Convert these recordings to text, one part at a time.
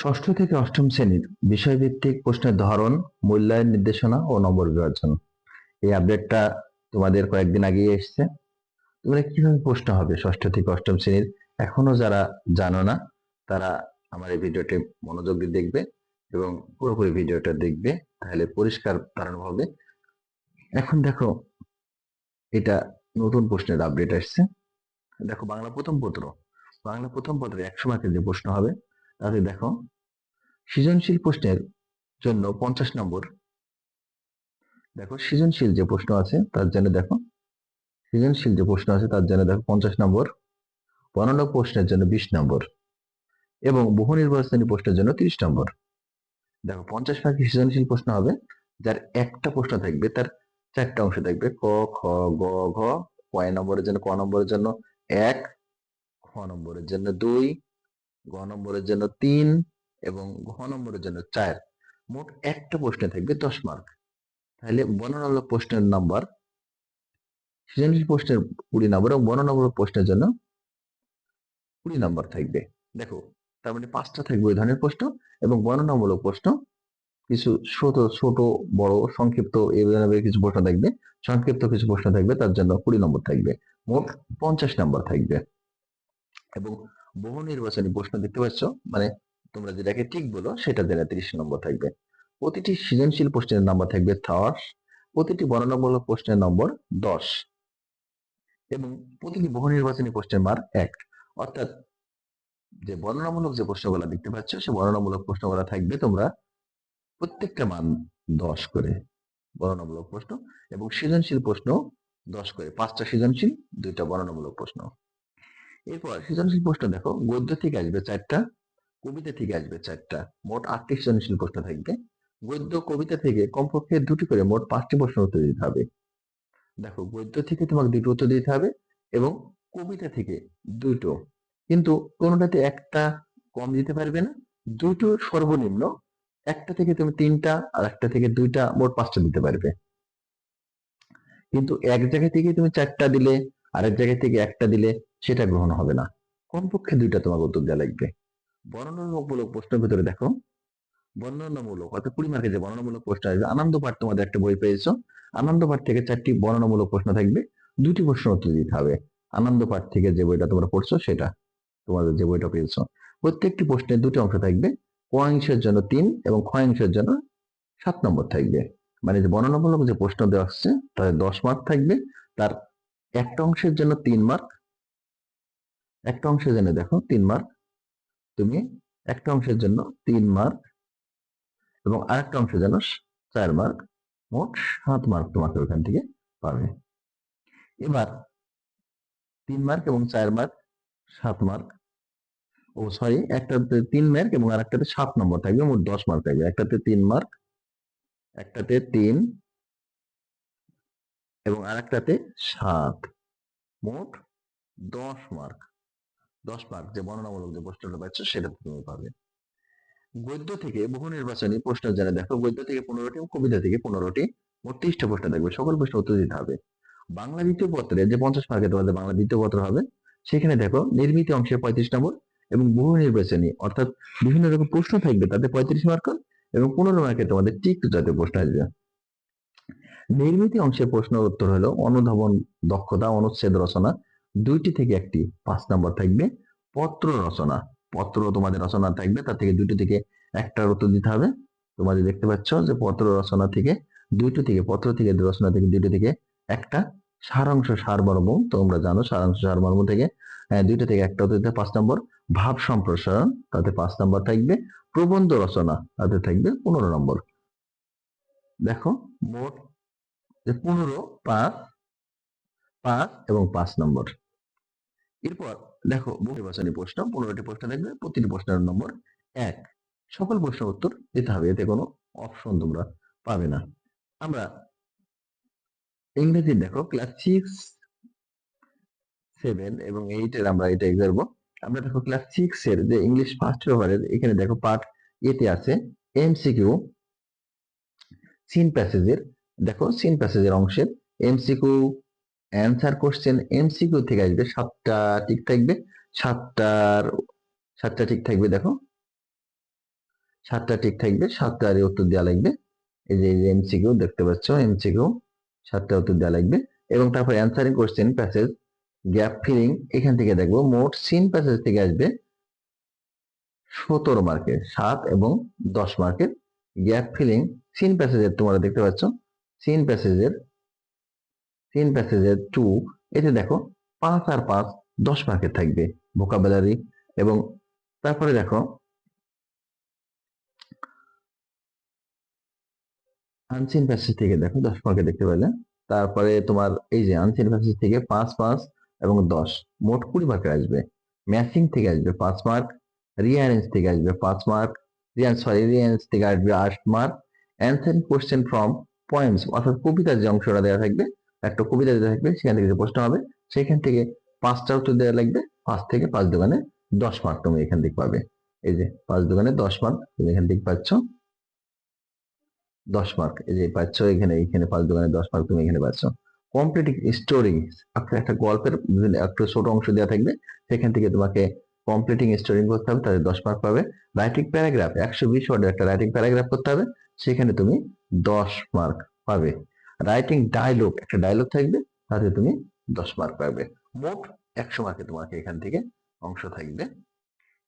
ষষ্ঠ থেকে অষ্টম শ্রেণির বিষয়ভিত্তিক প্রশ্নের ধরন, মূল্যায়ন, নির্দেশনা ও নম্বর বিভাজন। এই আপডেটটা তোমাদের কয়েকদিন আগেই এসছে। তোমরা কীভাবে প্রশ্ন হবে ষষ্ঠ থেকে অষ্টম শ্রেণির? এখনও যারা জানো না, তারা আমার এই ভিডিওটি মনোযোগ দিয়ে দেখবে এবং পুরোপুরি ভিডিওটা দেখবে, তাহলে পরিষ্কার ধারণা হবে। এখন দেখো, এটা নতুন প্রশ্নের আপডেট আসছে দেখো, বাংলা প্রথম পত্র। বাংলা প্রথম পত্রে একশো মার্কের যে প্রশ্ন হবে তাতে দেখো, সৃজনশীল প্রশ্নের জন্য পঞ্চাশ নম্বর। দেখো, সৃজনশীল যে প্রশ্ন আছে, তার জন্য দেখো, সৃজনশীল যে প্রশ্ন আছে, তার জন্য দেখো পঞ্চাশ নম্বর। বর্ণনা প্রশ্নের জন্য বিশ নম্বর এবং বহু নির্বাচনী প্রশ্নের জন্য তিরিশ নম্বর। দেখো, পঞ্চাশ ভাগের সৃজনশীল প্রশ্ন হবে, যার একটা প্রশ্ন থাকবে, তার চারটা অংশ থাকবে, ক, খ, গ, ঘ কয় নম্বরের জন্য, ক নম্বরের জন্য এক, খ নম্বরের জন্য দুই গ নম্বরের জন্য তিন এবং ঘ নম্বরের জন্য চার। মোট একটা প্রশ্নে থাকবে দশ মার্ক তাহলে বর্ণনামূলক প্রশ্নের নাম্বার সৃজনশীল প্রশ্নের কুড়ি নম্বর এবং বর্ণনামূলক প্রশ্নের জন্য কুড়ি নম্বর থাকবে। দেখো, তার মানে পাঁচটা থাকবে ওই ধরনের প্রশ্ন এবং বর্ণনামূলক প্রশ্ন। কিছু ছোট ছোট, বড়, সংক্ষিপ্ত, এই ধরনের কিছু প্রশ্ন থাকবে। সংক্ষিপ্ত কিছু প্রশ্ন থাকবে, তার জন্য কুড়ি নম্বর থাকবে। মোট পঞ্চাশ নম্বর থাকবে। এবং বহু নির্বাচনী প্রশ্ন দেখতে পাচ্ছ? মানে তোমরা যেটাকে ঠিক বলো, সেটা জেনে তিরিশ নম্বর থাকবে। প্রতিটি সৃজনশীল প্রশ্নের নাম্বার থাকবে দশ প্রতিটি বর্ণনামূলক প্রশ্নের নম্বর দশ এবং প্রতিটি বহু নির্বাচনী প্রশ্নের মার এক। অর্থাৎ যে বর্ণনামূলক যে প্রশ্নগুলো দেখতে পাচ্ছ, সে বর্ণনামূলক প্রশ্নগুলো থাকবে তোমরা প্রত্যেকটা মান দশ করে বর্ণনামূলক প্রশ্ন এবং সৃজনশীল প্রশ্ন দশ করে। পাঁচটা সৃজনশীল, দুইটা বর্ণনামূলক প্রশ্ন। এরপর সৃজনশীল প্রশ্ন দেখো, গদ্য থেকে আসবে চারটা, কবিতা থেকে আসবে চারটা, মোট আটটি সৃজনশীল প্রশ্ন থাকবে। গদ্য, কবিতা থেকে কমপক্ষে দুটি করে মোট পাঁচটি প্রশ্ন উত্তর দিতে হবে। দেখো, গদ্য থেকে তোমাকে দুটো উত্তর দিতে হবে এবং কবিতা থেকে দুটো। কিন্তু কোনোটাতে একটা কম দিতে পারবে না, দুটো সর্বনিম্ন। একটা থেকে তুমি তিনটা আর একটা থেকে দুইটা মোট পাঁচটা দিতে পারবে। কিন্তু এক জায়গা থেকে তুমি চারটা দিলে আরেক জায়গা থেকে একটা দিলে সেটা গ্রহণ হবে না। কমপক্ষে দুইটা তোমাকে উত্তর দেওয়া লাগবে। বর্ণনামূলক প্রশ্নের ভিতরে দেখো। বর্ণনামূলক, অর্থাৎ কুড়ি মার্কের যে বর্ণনামূলক প্রশ্ন আসবে আনন্দ পাঠ তোমাদের একটা বই পেয়েছ। আনন্দ পাঠ থেকে চারটি বর্ণনামূলক প্রশ্ন থাকবে। দুটি প্রশ্ন উত্তর দিতে হবে। আনন্দ পাঠ থেকে যে বইটা তোমরা পড়ছো, সেটা তোমাদের যে বইটা পেয়েছ। প্রত্যেকটি প্রশ্নের দুটি অংশ থাকবে। ক অংশের জন্য তিন এবং খ জন্য সাত নম্বর থাকবে। মানে যে বর্ণনামূলক যে প্রশ্ন দেওয়া আসছে তাদের দশ মার্ক থাকবে। তার একটা অংশের জন্য তিন মার্ক একটা অংশের জন্য দেখো তিন মার্ক তুমি একটা অংশের জন্য তিন মার্ক এবং আরেকটা অংশের জন্য চার মার্ক মোট সাত মার্ক তোমাকে ওখান থেকে পাবে। এবার তিন মার্ক এবং চার মার্ক সাত মার্ক ও সরি একটাতে তিন মার্ক এবং আরেকটাতে সাত নম্বর থাকবে, মোট দশ মার্ক থাকবে। একটাতে তিন মার্ক একটাতে তিন এবং আরেকটাতে সাত। মোট দশ মার্ক দশ মার্ক যে বর্ণনামূলক যে প্রশ্নটা পাচ্ছ সেটা তুমি পাবে। গদ্য থেকে বহু নির্বাচনী প্রশ্ন জানে দেখো। গদ্য থেকে পনেরোটি এবং কবিতা থেকে পনেরোটি। মোট তিরিশটা প্রশ্ন থাকবে সকল প্রশ্ন উত্তর দিতে হবে। বাংলা দ্বিতীয় পত্রে যে পঞ্চাশ মার্কে তোমাদের বাংলা দ্বিতীয় পত্র হবে, সেখানে দেখো নির্মিত অংশে পঁয়ত্রিশ নম্বর এবং বহু নির্বাচনী অর্থাৎ বিভিন্ন রকম প্রশ্ন থাকবে তাতে পঁয়ত্রিশ মার্ক এবং পনেরো মার্কে তোমাদের ঠিক জাতীয় প্রশ্ন আসবে। নির্মিত অংশের প্রশ্ন উত্তর হলো অনুধাবন দক্ষতা অনুচ্ছেদ রচনা। দুইটি থেকে একটি পাঁচ নম্বর থাকবে পত্র রচনা। পত্র তোমাদের রচনা থাকবে তার থেকে দুটো থেকে একটার উত্তর দিতে হবে। তোমাদের দেখতে পাচ্ছ যে পত্র রচনা থেকে দুইটো থেকে পত্র থেকে রচনা থেকে দুটো থেকে একটা সারাংশ সারমর্ম। তোমরা জানো সারাংশ সারমর্ম থেকে হ্যাঁ, দুইটা থেকে একটা দিতে পাঁচ নম্বর ভাব সম্প্রসারণ তাতে পাঁচ নম্বর থাকবে প্রবন্ধ রচনা তাতে থাকবে পনেরো নম্বর। দেখো মোট যে পনেরো, পাঁচ পাঁচ এবং পাঁচ নম্বর। এরপর দেখো, বহু নির্বাচনী প্রশ্ন, পনেরোটি প্রশ্ন থাকবে প্রতিটি প্রশ্নের নম্বর এক। সকল প্রশ্নের উত্তর দিতে হবে, এতে কোনো অপশন তোমরা পাবে না। আমরা ইংরেজি দেখো ক্লাস সিক্স, সেভেন এবং এইটের আমরা এটা এক্সাম আমরা দেখো, ক্লাস সিক্স এর যে ইংলিশ ফার্স্ট পেপারের এখানে দেখো পার্ট এতে আছে এমসিকিউ সিন প্যাসেজের দেখো সিন প্যাসেজের অংশের এমসিকিউ অ্যান্সার কোশ্চেন এমসিকিউ থেকে আসবে, সাতটা ঠিক থাকবে, সাতটার, সাতটা ঠিক থাকবে দেখো, সাতটা ঠিক থাকবে সাতটার উত্তর দেওয়া লাগবে, এই যে এমসিকিউ দেখতে পাচ্ছ এমসিকিউ সাতটা উত্তর দেওয়া লাগবে, এবং তারপর answering question passage gap filling এখান থেকে দেখব, মোট সিন প্যাসেজ থেকে আসবে সতেরো মার্কের সাত এবং দশ মার্কের গ্যাপ ফিলিং সিন প্যাসেজের তোমরা দেখতে পাচ্ছ সিন প্যাসেজের সিন প্যাসেজের টু এতে দেখো, পাঁচ আর পাঁচ দশ মার্কের থাকবে ভোকাবুলারি এবং তারপরে দেখো আনসিন প্যাসেজ থেকে দেখো দশ মার্কে দেখতে পেলে তারপরে তোমার এই যে আনসিন প্যাসেজ থেকে পাঁচ পাঁচ এবং দশ, মোট কুড়ি মার্কের আসবে। ম্যাচিং থেকে আসবে পাঁচ মার্ক রিয়ারেঞ্জ থেকে আসবে পাঁচ মার্ক সরি রিয়ারেঞ্জ থেকে আসবে আট mark answer question from poems অর্থাৎ কবিতার যে অংশটা দেওয়া থাকবে, একটা কবিতা দেওয়া থাকবে, সেখান থেকে যে প্রশ্ন হবে। সেখান থেকে পাঁচটা উত্তর দেওয়া লাগবে। পাঁচ থেকে পাঁচ দোকানে দশ মার্ক তুমি এখান থেকে পাবে। এই যে পাঁচ দোকানে দশ মার্ক তুমি এখান থেকে পাচ্ছ। দশ মার্ক এই যে পাচ্ছ এখানে এখানে পাঁচ দোকানে দশ মার্ক তুমি এখানে পাচ্ছ। কমপ্লিটিং স্টোরি আপনার একটা গল্পের একটা ছোট অংশ দেওয়া থাকবে। সেখান থেকে তোমাকে কমপ্লিটিং স্টোরিং করতে হবে তাদের দশ মার্ক পাবে। রাইটিং প্যারাগ্রাফ একশো বিশ ওয়ার্ডের একটা রাইটিং প্যারাগ্রাফ করতে হবে। সেখানে তুমি দশ মার্ক পাবে। রাইটিং ডায়লগ একটা ডায়লগ থাকবে, তাতে তুমি দশ মার্ক পাবে। মোট একশো মার্কে তোমাকে এখান থেকে অংশ থাকবে।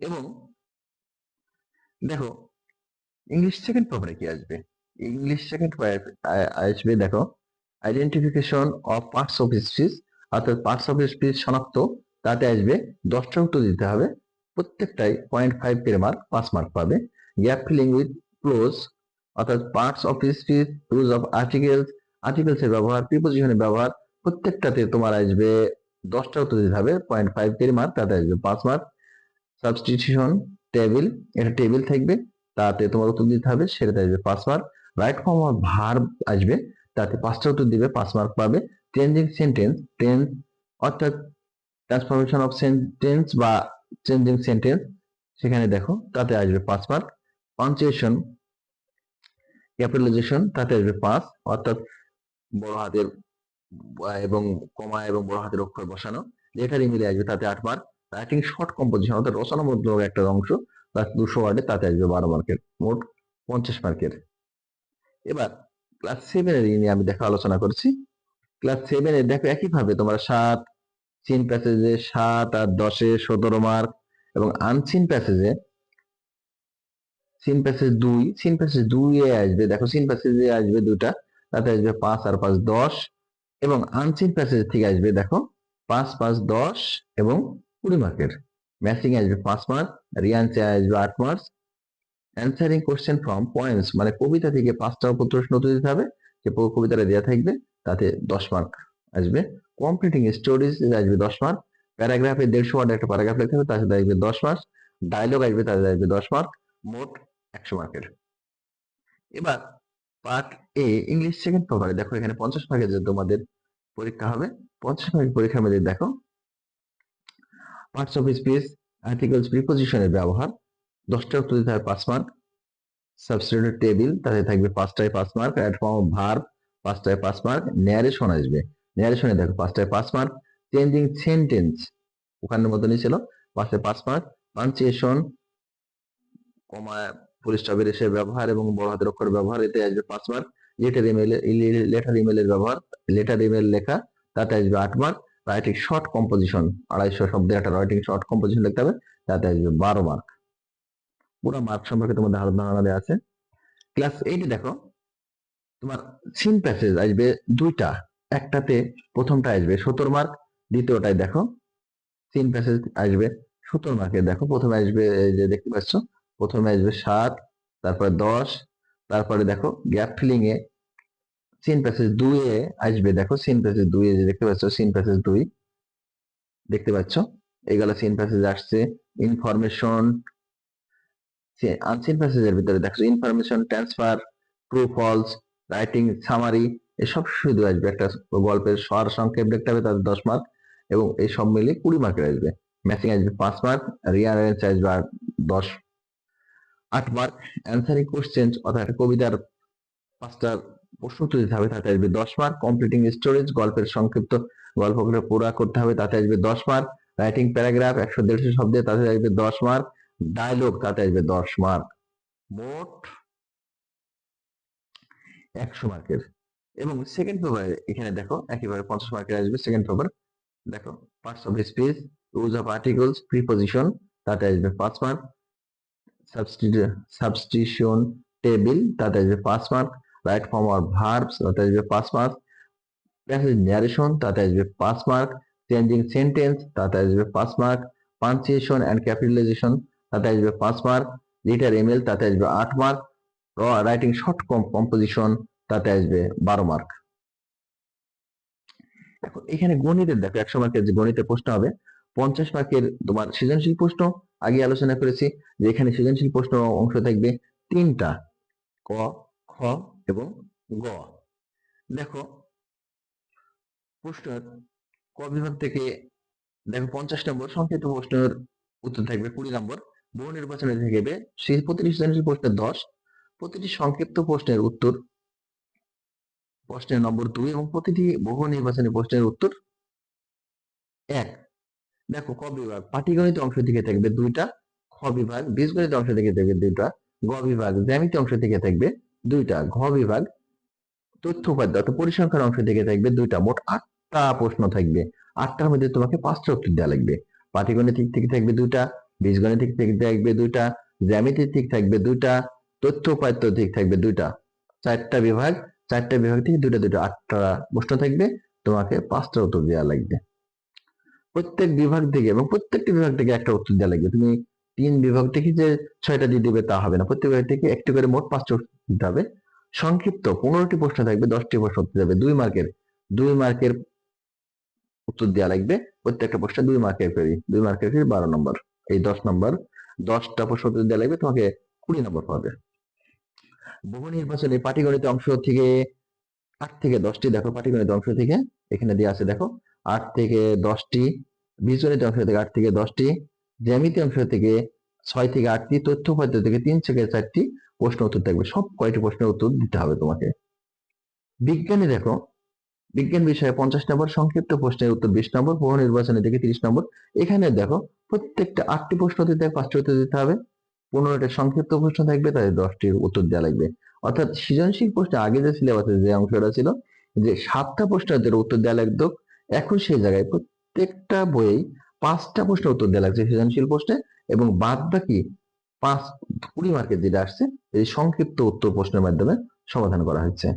এবং দেখো ইংলিশ সেকেন্ড পেপারে কি আসবে? ইংলিশ সেকেন্ড আসবে দেখো identification of parts of speech অর্থাৎ পার্টস অফ স্পিচ শনাক্ত তাতে আসবে দশটা উত্তর দিতে হবে, প্রত্যেকটাই পয়েন্ট ফাইভ পেরে মার্ক পাঁচ মার্ক পাবে। গ্যাপ ফিলিং উইথ ক্লোজ অর্থাৎ parts of speech use of articles articles এর ব্যবহার প্রিপোজিশনের ব্যবহার, প্রত্যেকটাতে তোমার আসবে দশটা উত্তর দিতে হবে পয়েন্ট ফাইভ পেরে মার্ক তাতে আসবে পাঁচ মার্ক সাবস্টিটিউশন টেবিল এটা টেবিল থাকবে, তাতে তোমার উত্তর দিতে হবে, সেটাতে আসবে পাঁচ mark right form of verb আসবে, তাতে পাঁচটা উত্তর দিবে, পাঁচ মার্ক পাবে। চেঞ্জিং সেন্টেন্স টেন্স অর্থাৎ ট্রান্সফরমেশন অফ সেন্টেন্স বা চেঞ্জিং সেন্টেন্স সেখানে দেখো, তাতে আসবে পাঁচ মার্ক পাঞ্চুয়েশন ক্যাপিটালাইজেশন, তাতে আসবে পাঁচ অর্থাৎ বড় হাতের, এবং কমা এবং বড় হাতের অক্ষর বসানো লেটার মিলে আসবে তাতে আট মার্ক রাইটিং শর্ট কম্পোজিশন অর্থাৎ রচনামূলক একটা অংশ দুশো ওয়ার্ডে তাতে আসবে বারো মার্কের মোট পঞ্চাশ মার্কের এবার ক্লাস সেভেনের নিয়ে আমি দেখা আলোচনা করছি। ক্লাস সেভেনে দেখো একইভাবে তোমরা সাত সিন প্যাসেজে সাত আর দশে সতেরো মার্ক এবং আনসিন প্যাসেজে সিন প্যাসেজ দুই সিন প্যাসেজ দুই এ আসবে, দেখো সিন প্যাসেজে আসবে দুটা তাতে আসবে পাঁচ আর পাঁচ দশ, এবং আনসিন প্যাসেজ থেকে আসবে, দেখো, পাঁচ পাঁচ, দশ এবং কুড়ি মার্কের। ম্যাচিং আসবে পাঁচ মার্ক রিয়ান্সে আসবে আট mark answering question from points মানে কবিতা থেকে পাঁচটা প্রশ্ন উত্তর দিতে হবে, যে কবিতাটা দেওয়া থাকবে, তাতে দশ মার্ক আসবে। কমপ্লিটিং স্টোরিজ আসবে দশ মার্ক প্যারাগ্রাফে দেড়শো ওয়ার্ড একটা প্যারাগ্রাফ লিখতে হবে সাথে আসবে দশ মার্ক ডায়লগ আসবে তাতে আসবে দশ মার্ক মোট একশো মার্কের এবার পার্ট এ ইংলিশ সেকেন্ড পেপারে দেখো, এখানে পঞ্চাশ মার্কের যে তোমাদের পরীক্ষা হবে, পঞ্চাশ মার্কের পরীক্ষার মধ্যে দেখো পার্টস অফ স্পিচ আর্টিকেলস প্রিপোজিশনের ব্যবহার, দশটা উত্তর দিতে হবে পাঁচ মার্ক সাবস্টিটিউট টেবিল তাতে থাকবে পাঁচটায় পাঁচ মার্ক অ্যাড ফর্ম ভার্ব পাঁচটায় পাঁচ মার্ক ন্যারেশন আসবে। ন্যারেশনে দেখো, পাঁচটায় পাঁচ মার্ক চেঞ্জিং সেন্টেন্স ওখানের মতনই ছিল, পাঁচটায় পাঁচ মার্ক পাঞ্চুয়েশন কমা স্টপের এসে ব্যবহার এবং বড় হাতের অক্ষর ব্যবহার, এতে আসবে পাঁচ মার্ক লেটার ইমেল লেটার ইমেলের ব্যবহার লেটার ইমেল লেখা, তাতে আসবে আট মার্ক রাইটিং শর্ট কম্পোজিশন আড়াইশো শব্দের একটা রাইটিং শর্ট কম্পোজিশন লিখতে হবে, তাতে আসবে বারো মার্ক পুরো মার্ক সম্পর্কে তোমাদের ধারণা দেওয়া আছে। ক্লাস এইটে দেখো, তোমার সিন প্যাসেজ আসবে দুইটা, একটাতে প্রথমটা আসবে সত্তর মার্ক দ্বিতীয়টায় দেখো সিন প্যাসেজ আসবে সত্তর মার্কের দেখো, প্রথমে আসবে যে দেখতে পাচ্ছ প্রথমে আসবে সাত, তারপরে দশ, তারপরে দেখো গ্যাপ ফিলিং এ সিন প্যাসেজ দুই এ আসবে। দেখো সিন প্যাসেজ দুই এ দেখতে পাচ্ছ সিন প্যাসেজ দুই, দেখতে পাচ্ছ? এগুলো সিন প্যাসেজ আসছে ইনফরমেশন আনসিন প্যাসেজের ভিতরে দেখো information transfer true false writing summary এসব শুধু আসবে। একটা গল্পের স্বর সংক্ষেপ দেখতে হবে তাদের দশ মার্ক এবং এই সব মিলিয়ে কুড়ি মার্কের আসবে। ম্যাচিং আসবে পাঁচ মার্ক রিয়ারেন্স আসবে আর দশ আট মার্ক অ্যান্সারিং কোশ্চেন অর্থাৎ কবিতার পাঁচটা প্রশ্ন দিতে হবে, তাতে আসবে দশ মার্ক কমপ্লিটিং স্টোরেজ গল্পের সংক্ষিপ্ত গল্পগুলো পুরা করতে হবে, তাতে আসবে দশ মার্ক রাইটিং প্যারাগ্রাফ একশো দেড়শো শব্দে, তাতে আসবে দশ মার্ক ডায়লগ তাতে আসবে দশ মার্ক মোট একশো মার্কের এবং সেকেন্ড পেপার এখানে দেখো, একেবারে পঞ্চাশ মার্কের আসবে সেকেন্ড পেপার দেখো parts of speech use of articles preposition তাতে আসবে পাঁচ মার্ক সাবস্টিটিউশন টেবিল তাতে আসবে পাঁচ mark right form or verbs তাতে আসবে পাঁচ মার্ক প্যাসেজ ন্যারেশন তাতে আসবে পাঁচ মার্ক চেঞ্জিং সেন্টেন্স তাতে আসবে পাঁচ মার্ক পাঞ্চুয়েশন অ্যান্ড ক্যাপিটালাইজেশন তাতে আসবে পাঁচ মার্ক লিটার এমএল তাতে আসবে আট মার্ক রাইটিং শর্ট কম্পোজিশন তাতে আসবে বারো মার্ক এখন এখানে গণিতের, দেখো, একশো মার্কের যে গণিতের প্রশ্ন হবে, পঞ্চাশ মার্কের তোমার সৃজনশীল প্রশ্ন আগে আলোচনা করেছি যে এখানে সৃজনশীল প্রশ্ন অংশ থাকবে তিনটা ক, খ এবং গ। দেখো প্রশ্ন ক বিভাগ থেকে দেখো পঞ্চাশ নম্বর সংক্ষিপ্ত প্রশ্নের উত্তর থাকবে কুড়ি নম্বর। বহু নির্বাচনে থাকবে প্রতিটি সৃজনশীল প্রশ্নের দশ, প্রতিটি সংক্ষিপ্ত প্রশ্নের উত্তর প্রশ্নের নম্বর দুই এবং প্রতিটি বহু নির্বাচনী প্রশ্নের উত্তর এক। দেখো ক বিভাগ, পাটিগণিত অংশ থেকে থাকবে দুইটা, খ বিভাগ, বীজগণিত অংশ থেকে থাকবে দুইটা, গ বিভাগ, জ্যামিতি অংশ থেকে থাকবে দুইটা, ঘ বিভাগ, তথ্য উপাদ্য অর্থাৎ পরিসংখ্যান অংশ থেকে থাকবে দুইটা, মোট আটটা প্রশ্ন থাকবে। আটটার মধ্যে তোমাকে পাঁচটা উত্তর দেওয়া লাগবে। পাটিগণিত থেকে থাকবে দুইটা, বীজগণিত থেকে থাকবে দুইটা জ্যামিতির দিক থাকবে দুইটা, তথ্য উপাত্ত দিক থাকবে দুইটা। চারটা বিভাগ চারটা বিভাগ থেকে দুইটা দুইটা, আটটা প্রশ্ন থাকবে। তোমাকে পাঁচটা উত্তর দেওয়া লাগবে। প্রত্যেক বিভাগ থেকে এবং প্রত্যেকটি বিভাগ থেকে একটা উত্তর দেওয়া লাগবে। তুমি তিন বিভাগ থেকে যে ছয়টা দিয়ে দিবে তা হবে না। প্রত্যেক বিভাগ থেকে একটি করে মোট পাঁচটা দিতে হবে। সংক্ষিপ্ত পনেরোটি প্রশ্ন থাকবে, দশটি প্রশ্ন উত্তর দেবে। দুই মার্কের দুই মার্কের উত্তর দেওয়া লাগবে। প্রত্যেকটা প্রশ্ন দুই মার্কের করে দুই মার্কের করে বারো নম্বর। এই দশ নম্বর, দশটা প্রশ্ন উত্তর দেওয়া লাগবে, তোমাকে কুড়ি নম্বর পাবে। বহু নির্বাচনী পাটিগণিত অংশ থেকে আট থেকে দশটি দেখো, পাটিগণিত অংশ থেকে এখানে দিয়ে আছে, দেখো। আট থেকে দশটি বীজগণিত অংশ থেকে আট থেকে দশটি, জ্যামিতি অংশ থেকে ছয় থেকে আটটি, তথ্য পদ্ধতি থেকে তিন থেকে চারটি প্রশ্ন উত্তর থাকবে। সব কয়টি প্রশ্নের উত্তর দিতে হবে তোমাকে। বিজ্ঞানে দেখো, বিজ্ঞান বিষয়ে পঞ্চাশ নম্বর, সংক্ষিপ্ত প্রশ্নের উত্তর বিশ নম্বর বহু নির্বাচনে থেকে তিরিশ নম্বর। এখানে দেখো, প্রত্যেকটা আটটি প্রশ্ন দিতে পাঁচটি উত্তর দিতে হবে। পনেরোটা সংক্ষিপ্ত প্রশ্ন থাকবে, তাদের দশটির উত্তর দেওয়া লাগবে। অর্থাৎ সৃজনশীল প্রশ্নে আগে যে সিলেবাসে যে অংশটা ছিল, যে সাতটা প্রশ্নের উত্তর দেওয়া লাগতো এখন সেই জায়গায় প্রত্যেকটা বইয়েই পাঁচটা প্রশ্ন উত্তর দেওয়া লাগছে সৃজনশীল প্রশ্নে এবং বাদ বাকি পাঁচ কুড়ি মার্কের যেটা আসছে, এই সংক্ষিপ্ত উত্তর প্রশ্নের মাধ্যমে সমাধান করা হচ্ছে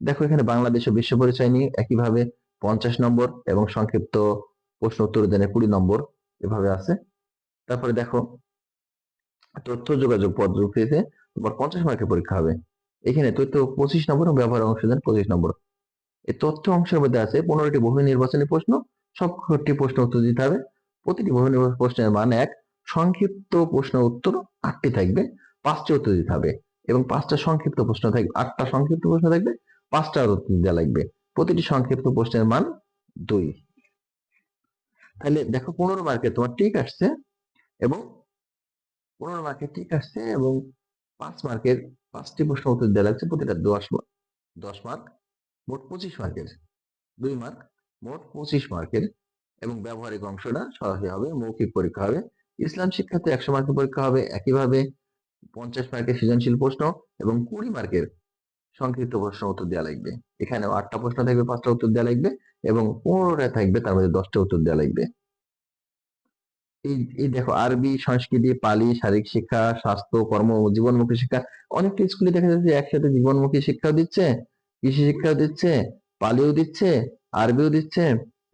দেখো এখানে বাংলাদেশ ও বিশ্ব পরিচয় নিয়ে একইভাবে পঞ্চাশ নম্বর এবং সংক্ষিপ্ত প্রশ্ন উত্তর দেনে কুড়ি নম্বর এভাবে আছে। তারপরে দেখো, তথ্য যোগাযোগ পদ্ধতিতে তোমার পঞ্চাশ মার্কের পরীক্ষা হবে। এখানে তথ্য পঁচিশ নম্বর এবং ব্যবহার অংশদান পঁচিশ নম্বর। এই তথ্য অংশের মধ্যে আছে পনেরোটি বহু নির্বাচনী প্রশ্ন, সবকটি প্রশ্ন উত্তর দিতে হবে। প্রতিটি বহু নির্বাচনী প্রশ্নের মান এক, সংক্ষিপ্ত প্রশ্ন উত্তর আটটি থাকবে, পাঁচটি উত্তর দিতে হবে। এবং পাঁচটা সংক্ষিপ্ত প্রশ্ন থাকবে, আটটা সংক্ষিপ্ত প্রশ্ন থাকবে, পাঁচটা উত্তর দেওয়া লাগবে। প্রতিটি সংক্ষিপ্ত প্রশ্নের মান দুই। তাহলে দেখো পনেরো মার্কে তোমার ঠিক আসছে এবং পনেরো মার্কে ঠিক আসছে এবং পাঁচ মার্কের পাঁচটি প্রশ্ন উত্তর দেওয়া লাগছে, প্রতিটা দশ দশ মার্ক। মোট পঁচিশ মার্কের দুই মার্ক মোট পঁচিশ মার্কের এবং ব্যবহারিক অংশটা সরাসরি হবে, মৌখিক পরীক্ষা হবে। ইসলাম শিক্ষাতে একশো মার্কের পরীক্ষা হবে, একইভাবে পঞ্চাশ মার্কের সৃজনশীল প্রশ্ন এবং কুড়ি মার্কের সংক্ষিপ্ত প্রশ্ন উত্তর দেওয়া লাগবে। এখানে আটটা প্রশ্ন থাকবে, পাঁচটা উত্তর দেওয়া লাগবে এবং পনেরোটা থাকবে, তার মধ্যে দশটা উত্তর দেওয়া লাগবে। এই এই দেখো আরবি, সংস্কৃতি, পালি, শারীরিক শিক্ষা, স্বাস্থ্য, কর্ম, জীবনমুখী শিক্ষা, অনেকটা স্কুলে দেখা যাচ্ছে একসাথে জীবনমুখী শিক্ষাও দিচ্ছে কৃষি শিক্ষাও দিচ্ছে পালিও দিচ্ছে, আরবিও দিচ্ছে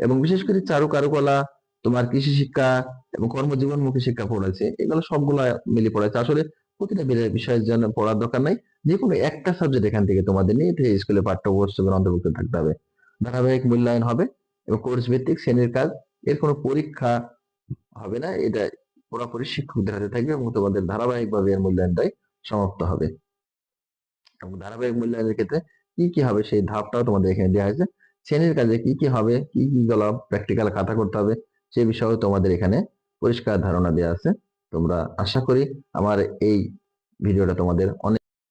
এবং বিশেষ করে চারু কারুকলা, তোমার কৃষি শিক্ষা এবং কর্মজীবনমুখী শিক্ষা পড়াচ্ছে, এগুলো সবগুলো মিলে পড়াচ্ছে। আসলে প্রতিটা বিষয়ের জন্য পড়ার দরকার নাই যে কোনো একটা সাবজেক্ট এখান থেকে তোমাদের নিয়ে স্কুলে পাঠ্যপুস্তকের অন্তর্ভুক্ত থাকতে হবে। ধারাবাহিক মূল্যায়ন হবে এবং কোর্স ভিত্তিক শ্রেণির কাজ, এর কোনো পরীক্ষা হবে না, এটা পুরোপুরি শিক্ষকদের হাতে থাকবে এবং তোমাদের ধারাবাহিকভাবে এর মূল্যায়নটাই সমাপ্ত হবে। এবং ধারাবাহিক মূল্যায়নের ক্ষেত্রে কি কি হবে সেই ধাপটাও তোমাদের এখানে দেওয়া হয়েছে। শ্রেণির কাজে কি কি হবে, কি কি গুলো প্র্যাকটিক্যাল খাতা করতে হবে, সে বিষয়েও তোমাদের এখানে পরিষ্কার ধারণা দেওয়া আছে। তোমরা আশা করি আমার এই ভিডিওটা তোমাদের অনেক